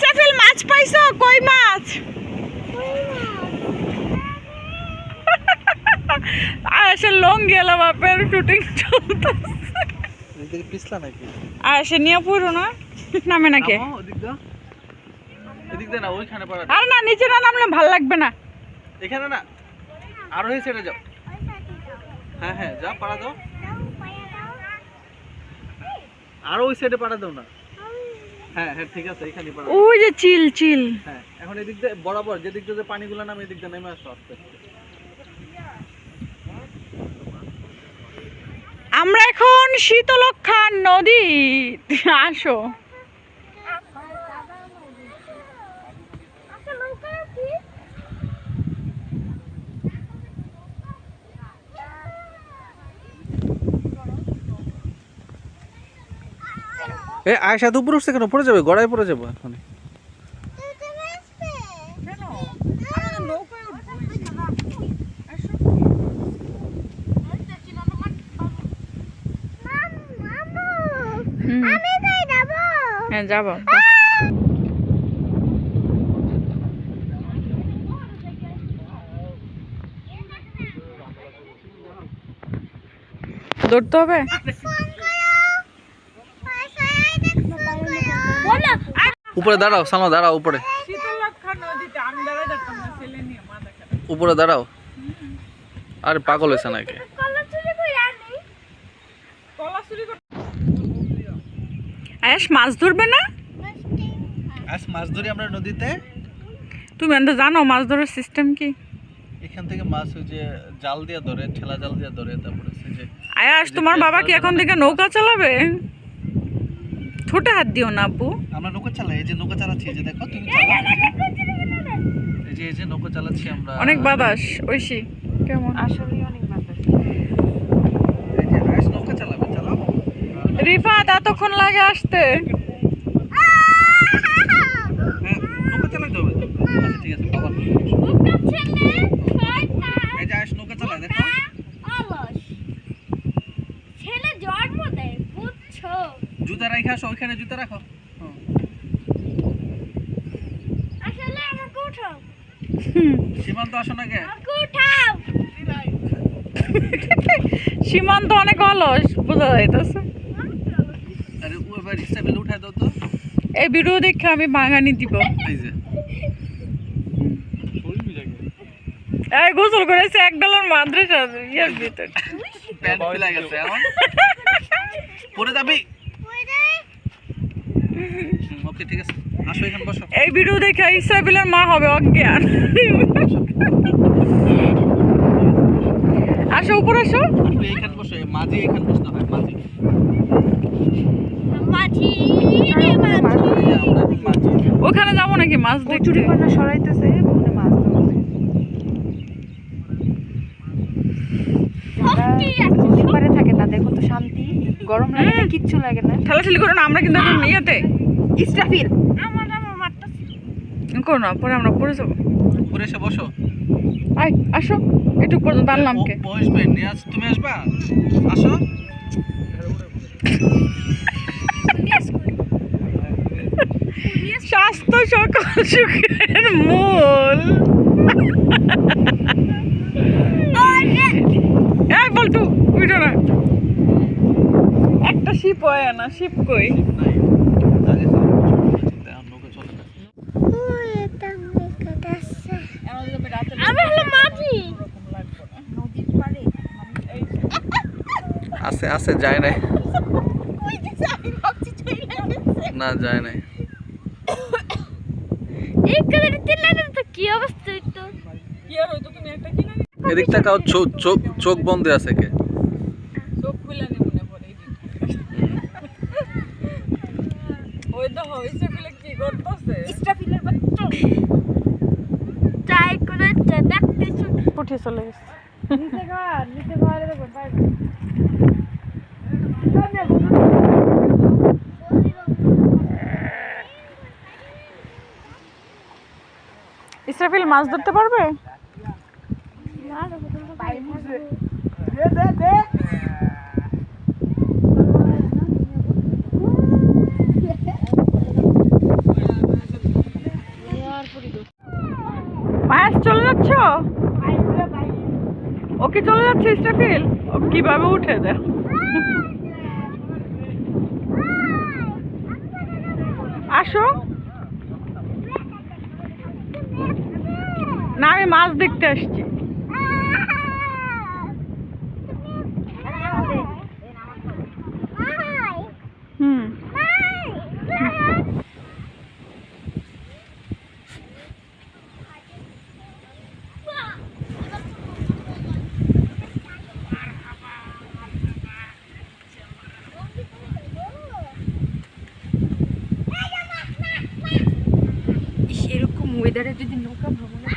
সাফিল মাছ পাইছো? কই মাছ? আয়সা লং গেল বাপের শুটিং চলতেছে। পিছলা নাকি? আয়সা নিয়ে পুরো না? নামে নাকি? নামো, এদিক দে না ওইখানে পাড়া আর না নিচে না নামলে ভালো লাগবে না। এখানে না আরও এই সাইডে যাও। হ্যাঁ হ্যাঁ যা পাড়া দাও। আরও ওই সাইডে পাড়া দাও না। হ্যাঁ হ্যাঁ ঠিক আছে এখানে ওই যে চিল চিল। হ্যাঁ এখন এদিক দিয়ে বরাবর যে দিক দিয়ে পানিগুলো নামে এদিক দিয়ে নেমে আস্তে আমরা এখন শীতলক্ষা নদী। আসো। এ আয়সা তো উপরে উঠছে কেন? পড়ে যাবে? গড়ায় পড়ে যাব এখন। হ্যাঁ যাব। দৌড়তে হবে? উপরে দাঁড়াও সামা দাঁড়াও উপরে। উপরে দাঁড়াও। আরে পাগল হয়েছে নাকি? আয়াস মাছ ধরবে না? আজ মাছ ধরি আমরা নদীতে। তুমি জানো মাছ ধরার সিস্টেম কি? এখান থেকে মাছ ওই যে জাল দিয়ে ধরে ঠেলা জাল দিয়ে ধরে তারপরে সে যে আয়াস তোমার বাবা কি এখন থেকে নৌকা চালাবে? ছোট হাত দিও না আপু। আমরা নৌকা চালাই এই যে নৌকা চালাচ্ছি এই যে দেখো তুমি চালাও। এই যে এই যে নৌকা চালাচ্ছি আমরা। অনেক বাতাস ঐশী কেমন? আসলে অনেক বাতাস। এই যে আয়েশ নৌকা চালাবে চালাও। রিফাত এতক্ষণ লাগে আসতে। হ্যাঁ নৌকা চালাতে হবে তো। আচ্ছা ঠিক আছে বাবা এই যে আয়েশ নৌকা চালায় দেখো ছেলে জন্ম দেয় বুঝছ জুতা রাখা আসো ওইখানে জুতা রাখো। সীমান্ত আসো না কে সীমান্ত অনেক অলস বোঝা যাইতেছে। আরে ও এবার স্টেপেল উঠায় দাও তো। এই ভিডিও দেখে আমি বাঙানি দিব। এই যে। এই গোসল করেছে এক ডলার মাদ্রাসা ইয়ার ভিতর। প্যান্ট খুলে গেছে এখন। পরে যাবি। ওকে ঠিক আছে। আসো এখানে বসো। এই ভিডিও দেখে ইসরাফিলের মা হবে অজ্ঞান। আসো উপর আসো। তুই এইখানে বসো মাঝি এইখানে বসতে হয় মাঝি। মাঝি রে মাঝি এই যে আমরা মাঝি। ওখানে যাব নাকি? মাছ দেখতে। কচুরি পানা সরাইতেছে মনে মাছ ধরছে যারা আছে থাকে তাদের কত শান্তি। গরম লাগে না কিচ্ছু লাগে না। ঠেলাঠেলি করো না আমরা কিন্তু এখন ইয়েতে ইস্টাফিল। আমার আমার মারতেছে। করো না পরে আমরা পড়ে যাব। উপরে এসে বসো। আয় আসো। একটু পর্যন্ত আনলাম কে? বসবে নিয়াজ তুমি আসবা? আসো। স্বাস্থ্য সকল সুখের মূল এই বলটু উঠো না একটা না শিপ কই? আছে আছে যায় নাই। না যায় নাই। কি অবস্থা হইতো? কি আর একটা কিনে এদিক তাকাও চোখ চোখ চোখ বন্ধ আছে কে চোখ খুলে নে মনে পড়ে ওই তো কি করতেছে? ইস্টাফিলের বাচ্চা। ট্রাই করে দেখতে উঠে চলে গেছে। নিচে ঘর নিচে ঘরে দেখো পাইবে ইসরাফিল মাছ ধরতে পারবে? দে দে দে মায়াস চলে যাচ্ছ ওকে চলে যাচ্ছে ইস্টাফিল? ও কীভাবে উঠে দেয় আসো। না আমি মাছ দেখতে আসছি। ওয়েদারে যদি নৌকা ভ্রমণে